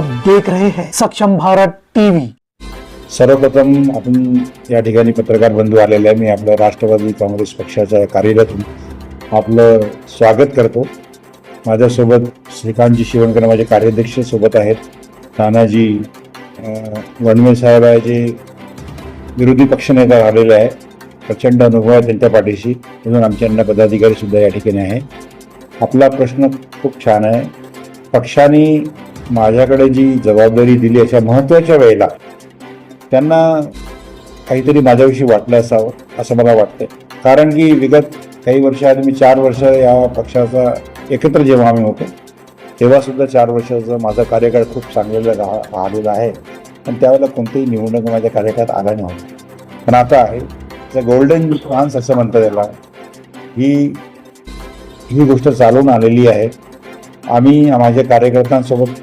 देख रहे हैं सक्षम भारत टीवी। सर्वप्रथम आपण या ठिकाणी पत्रकार बंधू आलेले आहे. मी आपलं राष्ट्रवादी काँग्रेस पक्षाच्या कार्यरत आपलं स्वागत करतो. माझ्यासोबत श्रीकांतजी शिवणकर माझे कार्याध्यक्ष सोबत आहेत. तानाजी वणवे साहेब आहे जे विरोधी पक्षनेता झालेले आहे. प्रचंड अनुभव आहे त्यांच्या पाठीशी. म्हणून आमचे अन्न पदाधिकारी सुद्धा या ठिकाणी आहे. आपला प्रश्न खूप छान आहे. पक्षाने माझ्याकडे जी जबाबदारी दिली अशा महत्त्वाच्या वेळेला त्यांना काहीतरी माझ्याविषयी वाटलं असावं असं मला वाटतंय. कारण की विगत काही वर्ष आधी मी चार वर्ष या पक्षाचा एकत्र जेव्हा आम्ही होतो तेव्हासुद्धा चार वर्षाचा माझा कार्यकाळ खूप चांगलेला राहा राहिलेला आहे. पण त्यावेळेला कोणतीही निवडणूक माझ्या कार्यकाळात आला नव्हता. पण आता आहे गोल्डन चान्स असं म्हणतात त्याला. ही ही गोष्ट चालून आलेली आहे. आम्ही माझ्या कार्यकर्त्यांसोबत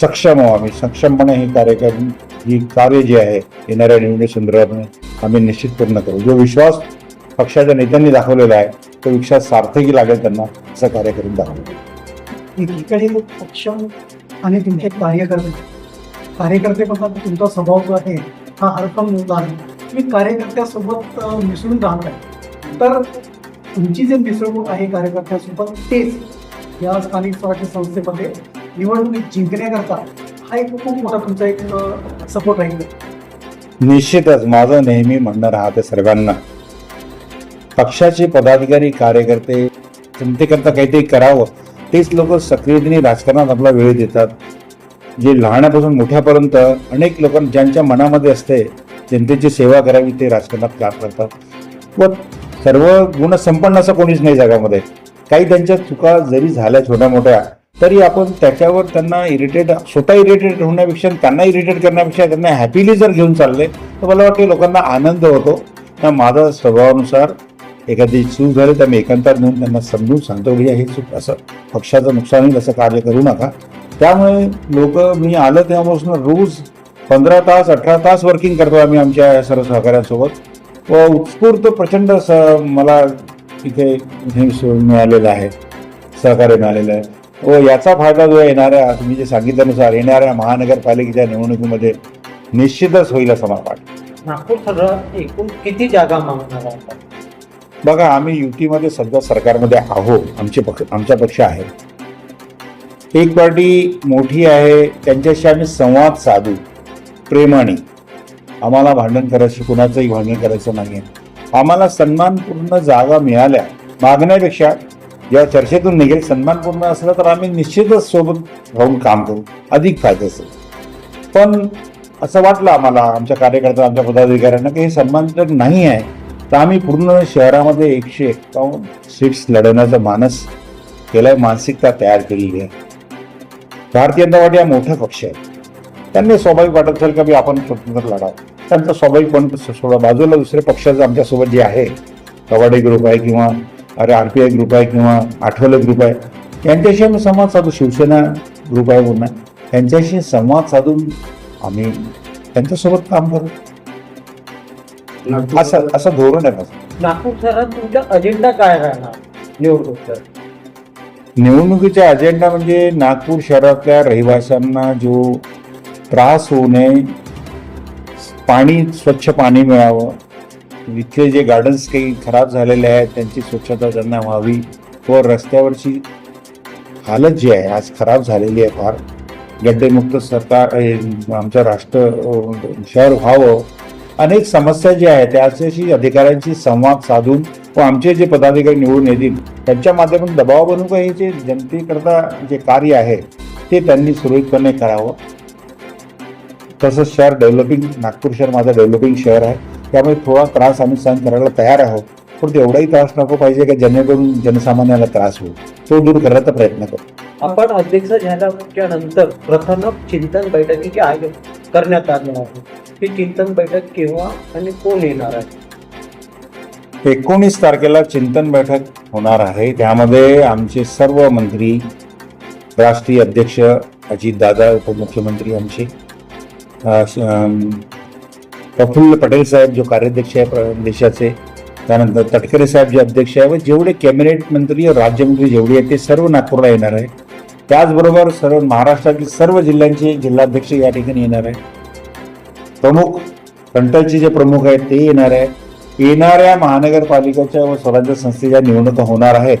सक्षम आहो आम्ही. सक्षमपणे हे कार्यक्रम ही कार्य जे आहे येणाऱ्या निवडणूक संदर्भात आम्ही निश्चित पूर्ण करू. जो विश्वास पक्षाच्या नेत्यांनी दाखवलेला आहे तो विश्वास सार्थकी लागेल त्यांना असं कार्य करून दाखवू एकीकडे पक्ष आणि तुमचे कार्यकर्ते कार्यकर्ते पण तुमचा स्वभाव जो आहे हा हरकम मुद्दा आहे मी कार्यकर्त्यासोबत मिसळून राहणार. आहे तर तुमची जे मिसळणूक आहे कार्यकर्त्यासोबत तेच या स्थानिक स्वराज्य संस्थेमध्ये निवडणूक जिंकण्याकरता हा एक खूप मोठा तुमचा एक सपोर्ट राहील. निश्चितच माझं नेहमी म्हणणं राहते सर्वांना. पक्षाचे पदाधिकारी कार्यकर्ते जनतेकरता काहीतरी करावं. तेच लोक सक्रियतेने राजकारणात आपला वेळ देतात. जे लहानापासून मोठ्यापर्यंत अनेक लोकांना ज्यांच्या मनामध्ये असते जनतेची सेवा करावी ते राजकारणात काम करतात? व सर्व गुणसंपन्न असं कोणीच नाही जगामध्ये. काही त्यांच्या चुका जरी झाल्या छोट्या मोठ्या तरी आपण त्याच्यावर त्यांना इरिटेट स्वतः इरिटेट होण्यापेक्षा त्यांना इरिटेट करण्यापेक्षा त्यांना हॅपीली जर घेऊन चालले तर मला वाटते लोकांना आनंद होतो. त्या माझा स्वभावानुसार एखादी चूक झाली तर मी एकांतात नेऊन त्यांना समजून सांगतो की हे चूक असं पक्षाचं नुकसान होईल असं कार्य करू नका. त्यामुळे लोक मी आलं तेव्हापासून रोज पंधरा तास अठरा तास वर्किंग करतो आम्ही आमच्या सर्व सहकाऱ्यांसोबत. व उत्स्फूर्त प्रचंड स मला इथे हे मिळालेलं आहे सहकार्य मिळालेलं आहे. व याचा फायदा जो येणाऱ्या तुम्ही जे सांगितल्यानुसार येणाऱ्या महानगरपालिकेच्या निवडणुकीमध्ये निश्चितच होईल असं मला वाटतं. नागपूर शहरात एकूण किती जागा मागणार आहे? बघा आम्ही युतीमध्ये सध्या सरकारमध्ये आहोत आमचे पक्ष आमचा पक्ष आहे. एक पार्टी मोठी आहे त्यांच्याशी आम्ही संवाद साधू प्रेमाने. आम्हाला भांडण करायचं कुणाचंही भांडण करायचं नाही आम्हाला सन्मानपूर्ण जागा मिळाल्या मागण्यापेक्षा जेव्हा चर्चेतून निघेल सन्मानपूर्ण असलं तर आम्ही निश्चितच सोबत राहून काम करू. अधिक फायद्याचं पण असं वाटलं आम्हाला आमच्या कार्यकर्ता आमच्या पदाधिकाऱ्यांना की हे सन्मानजनक नाही आहे तर आम्ही पूर्ण शहरामध्ये एकशे एक्कावन्न सीट्स लढवण्याचा मानस केलाय मानसिकता तयार केलेली आहे. भारतीय जनता पार्टी हा मोठा पक्ष आहे. त्यांनी स्वाभाविक वाटत असेल का बी आपण स्वतंत्र लढावं. त्यांचा स्वाभाविक पण सोडा. बाजूला दुसरे पक्षाचं आमच्यासोबत जे आहे कवाडे ग्रुप आहे किंवा अरे आर पी आय ग्रुप आहे किंवा आठवले ग्रुप आहे यांच्याशी आम्ही संवाद साधू. शिवसेना ग्रुप आहे पुन्हा यांच्याशी संवाद साधून आम्ही त्यांच्यासोबत काम करू. असं असं धोरण आहे माझं. नागपूर शहरात तुमचा अजेंडा काय राहणार? निवडणूक निवडणुकीचा अजेंडा म्हणजे नागपूर शहरातल्या रहिवाशांना जो त्रास होऊ नये पाणी स्वच्छ पाणी मिळावं इथले जे गार्डन्स काही खराब झालेले आहेत त्यांची स्वच्छता त्यांना व्हावी. व रस्त्यावरची हालत जी आहे आज खराब झालेली आहे फार. गड्डेमुक्त सरकार आमचं राष्ट्र शहर व्हावं. अनेक समस्या ज्या आहेत त्याच्याशी अधिकाऱ्यांशी संवाद साधून व आमचे जे पदाधिकारी निवडून येतील त्यांच्या माध्यमातून दबाव बनवून काही जे जनतेकरता जे कार्य आहे ते त्यांनी सुरळीतपणे करावं. तसंच शहर डेव्हलपिंग नागपूर शहर माझं डेव्हलपिंग शहर आहे. त्यामुळे थोडा त्रास आम्ही सहन करायला तयार आहोत. पण तेवढाही त्रास नको पाहिजे की जेणेकरून जनसामान्याला त्रास होईल. तो दूर करण्याचा प्रयत्न करू. आपण अध्यक्ष झाल्याच्यानंतर प्रथम चिंतन बैठकीचे आयोजन करण्यात आले आहे. ही चिंतन बैठक केव्हा आणि कोण येणार आहे? एकोणीस तारखेला चिंतन बैठक होणार आहे. त्यामध्ये आमचे सर्व मंत्री राष्ट्रीय अध्यक्ष अजितदादा उपमुख्यमंत्री आमचे प्रफुल्ल पटेल साहेब जो कार्याध्यक्ष आहे प्र- देशाचे. त्यानंतर तटकरे साहेब जे अध्यक्ष आहे व जेवढे कॅबिनेट मंत्री राज्यमंत्री जेवढे आहेत ते सर्व नागपूरला येणार आहे. त्याचबरोबर सर्व महाराष्ट्रातील सर्व जिल्ह्यांचे जिल्हाध्यक्ष या ठिकाणी येणार आहे प्रमुख कंटलचे जे प्रमुख आहेत ते येणार आहे येणाऱ्या महानगरपालिकेच्या व स्वराज्य संस्थेच्या निवडणुका होणार आहेत.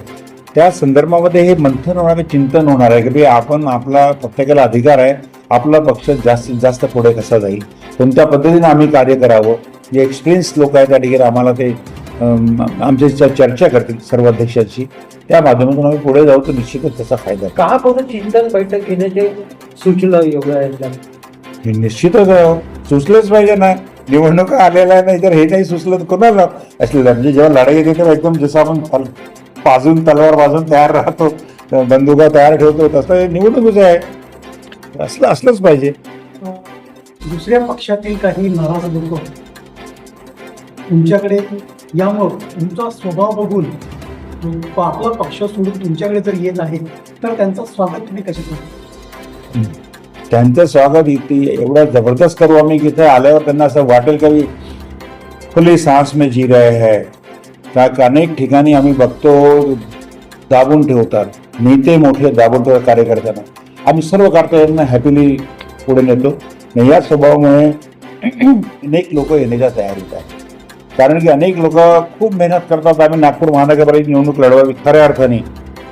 त्या संदर्भामध्ये हे मंथन होणार आहे चिंतन होणार आहे. की आपण आपला प्रत्येकाला अधिकार आहे आपला पक्ष जास्तीत जास्त पुढे कसा जाईल? कोणत्या पद्धतीने आम्ही कार्य करावं? जे एक्सपिरियन्स लोक आहेत त्या ठिकाणी आम्हाला ते अम, आमच्याशी चर्चा करतील सर्व अध्यक्षांशी त्या माध्यमातून आम्ही पुढे जाऊ तर निश्चितच त्याचा फायदा. का बरं चिंतन बैठक घेण्याचे सुचलं याच्यात हे निश्चितच. सुचलंच पाहिजे ना. निवडणुका आलेल्या नाही तर हे नाही सुचलं तर कोणाला? असलेलं म्हणजे जेव्हा लढाई येते तेव्हा एकदम जसं आपण बाजून तलवार बाजून तयार राहतो बंदुका तयार ठेवतो तसं निवडणुकीचं आहे. असलं असलंच पाहिजे. दुसऱ्या पक्षातील काही नाराज लोक तुमच्याकडे यामुळं तुमचा स्वभाव बघून आपला पक्ष सोडून तुमच्याकडे जर येत आहे तर त्यांचं स्वागत तुम्ही कसे करता? त्यांचं स्वागत इथे एवढं जबरदस्त करू आम्ही की इथे आल्यावर त्यांना असं वाटेल की खुली सांस में जी रहे है. त्या अनेक ठिकाणी आम्ही बघतो दाबून ठेवतात. नेते मोठे दाबून ठेवतात कार्यकर्त्यांना. आम्ही सर्व कार्यकर्त्यांना हॅपीली पुढे नेतो। आणि या स्वभावामुळे अनेक लोक येण्याच्या तयारीत आहेत कारण की अनेक लोक खूप मेहनत करतात आम्ही नागपूर महानगरपालिकेची निवडणूक लढवावी खऱ्या अर्थाने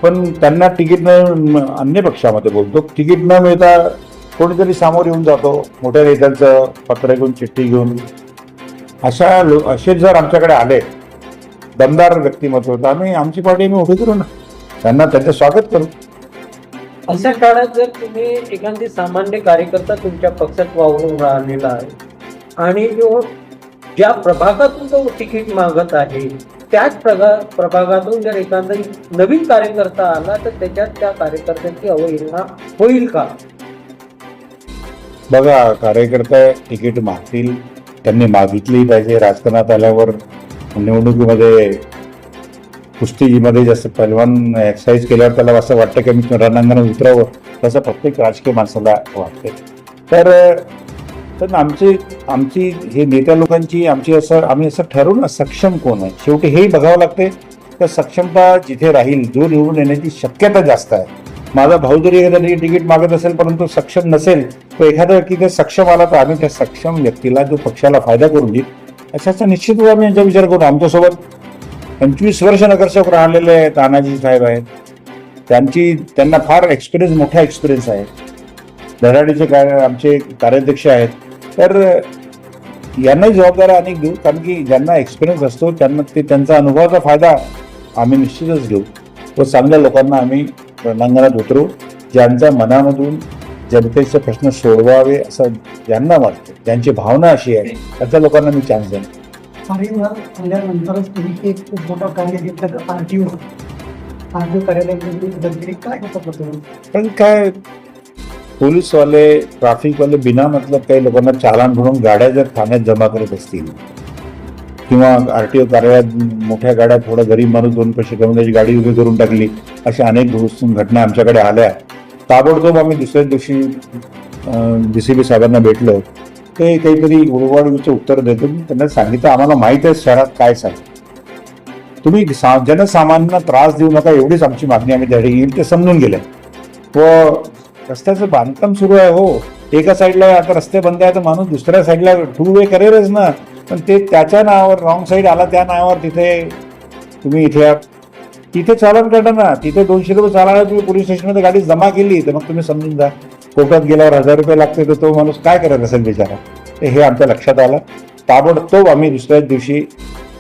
पण त्यांना तिकीट न अन्य पक्षामध्ये बोलतो। तिकीट न मिळता कोणीतरी समोर येऊन जातो मोठ्या नेत्यांचं पत्र घेऊन चिठ्ठी घेऊन। अशा लो असे जर आमच्याकडे आले दमदार व्यक्तिमत्व तर आम्ही आमची पार्टी आम्ही उभी करू ना। त्यांना त्यांचं स्वागत करू। अशा काळात जर तुम्ही एखादी सामान्य कार्यकर्ता तुमच्या पक्षात वावरून राहिलेला आहे आणि जो ज्या प्रभागातून तो तिकीट मागत आहे त्याच प्रगा प्रभागातून जर एखादा नवीन कार्यकर्ता आला तर त्याच्यात त्या कार्यकर्त्याची अवहेलना होईल का? बघा कार्यकर्ता तिकीट मागतील त्यांनी मागितली पाहिजे. राजकारणात आल्यावर निवडणुकीमध्ये कुस्तीमध्ये जसं पहिलवान एक्सरसाइज केल्यावर त्याला असं वाटतं की मी रणांगण उतरावं. तसं प्रत्येक राजकीय माणसाला वाटते तर तर आमची आमची हे नेत्या लोकांची आमची असं आम्ही असं ठरवून सक्षम कोण आहे? शेवटी हेही बघावं लागते तर सक्षमता जिथे राहील जो निवडून येण्याची शक्यता जास्त आहे. माझा भाऊ जरी एखाद्या तिकीट मागत असेल परंतु सक्षम नसेल तो एखादा व्यक्ती जर सक्षम आला तर आम्ही त्या सक्षम व्यक्तीला जो पक्षाला फायदा करून देईल अशाचा निश्चितच आम्ही यांचा विचार करू आमच्यासोबत. पंचवीस वर्ष नगरसेवक राहिलेले तानाजी साहेब आहेत. त्यांची त्यांना फार एक्सपिरियन्स मोठा एक्सपिरियन्स आहे. धडाडीचे कार्य आमचे कार्याध्यक्ष आहेत. तर यांनाही जबाबदाऱ्या अनेक देऊ कारण की ज्यांना एक्सपिरियन्स असतो त्यांना ते त्यांचा अनुभवाचा फायदा आम्ही निश्चितच घेऊ. व चांगल्या लोकांना आम्ही रणांगणात उतरू ज्यांच्या मनामधून जनतेचे प्रश्न सोडवावे असं ज्यांना वाटतं. ज्यांची भावना अशी आहे त्या लोकांना मी चान्स देईन. कार्यभार आल्यानंतरच तुम्ही एक खूप मोठा कार्य घेतलं R T O R T O कार्यालयामध्ये काय होतं तुम्ही पण काय पोलीसवाले ट्रॅफिकवाले बिना मतलब काही लोकांना चालान म्हणून गाड्या जर ठाण्यात जमा करत असतील किंवा आर टी ओ कार्यालयात मोठ्या गाड्या थोडं गरीब माणूस दोन पैसे कमी त्याची गाडी उभी करून टाकली अशा अनेक घोष- घटना आमच्याकडे आल्या. ताबडतोब आम्ही दुसऱ्याच दिवशी डी सी बी साहेबांना भेटलो. ते काहीतरी उडवाडीचं उत्तर देतो मी त्यांना सांगितलं आम्हाला माहीत आहे शहरात काय सांगितलं तुम्ही सा जनसामान्यांना त्रास देऊ नका एवढीच आमची मागणी आम्ही त्या ठिकाणी येईल ते समजून गेले. व रस्त्याचं बांधकाम सुरू आहे हो. एका साईडला आता रस्ते बंद आहे तर माणूस दुसऱ्या साईडला टू वे करेलच ना. पण ते त्याच्या नावावर रॉंग साईड आला त्या नावावर तिथे तुम्ही इथे तिथे चालन काढा ना तिथे दोनशे रुपये चालणार तुम्ही पोलीस स्टेशनमध्ये गाडी जमा केली तर मग तुम्ही समजून जा. कोर्टात गेल्यावर हजार रुपये लागते तर तो माणूस काय करत असेल बिचारा? तर हे आमच्या लक्षात आलं. ताबडतोब आम्ही दुसऱ्याच दिवशी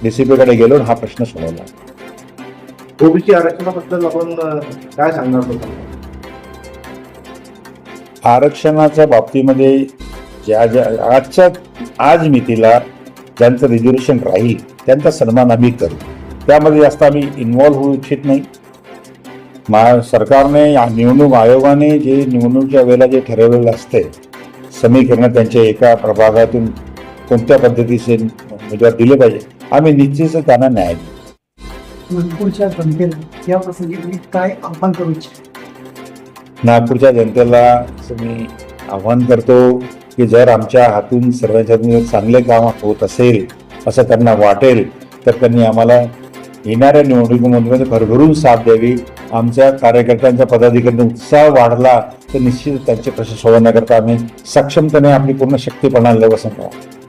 डीसीपीकडे गेलो आणि हा प्रश्न सोडवला. ओबीसी आरक्षणाबद्दल आपण काय सांगणार आरक्षणाच्या बाबतीमध्ये ज्या ज्या आजच्या आज मितीला ज्यांचं रिझर्वेशन राहील त्यांचा सन्मान आम्ही करू. त्यामध्ये जास्त आम्ही इन्व्हॉल्व्ह होऊ इच्छित नाही. मा सरकारने या निवडणूक आयोगाने जे निवडणुकीच्या वेळेला जे ठरवलेलं असते समीकरण त्यांच्या एका प्रभागातून कोणत्या पद्धतीचे उमेदवार दिले पाहिजे आम्ही निश्चितच त्यांना न्याय देऊ. नागपूरच्या जनतेला या प्रसंगी तुम्ही काय आव्हान करू इच्छिता? नागपूरच्या जनतेला मी आव्हान करतो की जर आमच्या हातून सर्वांच्या हातून चांगले काम होत असेल असं त्यांना वाटेल तर त्यांनी आम्हाला येणाऱ्या निवडणुकीमध्ये भरभरून साथ द्यावी. आमच्या कार्यकर्त्यांचा पदाधिकाऱ्यांचा उत्साह वाढला तर निश्चित त्यांचे प्रश्न सोडवण्याकरता आम्ही सक्षमतेने आपली पूर्ण शक्ती पणाला बसणार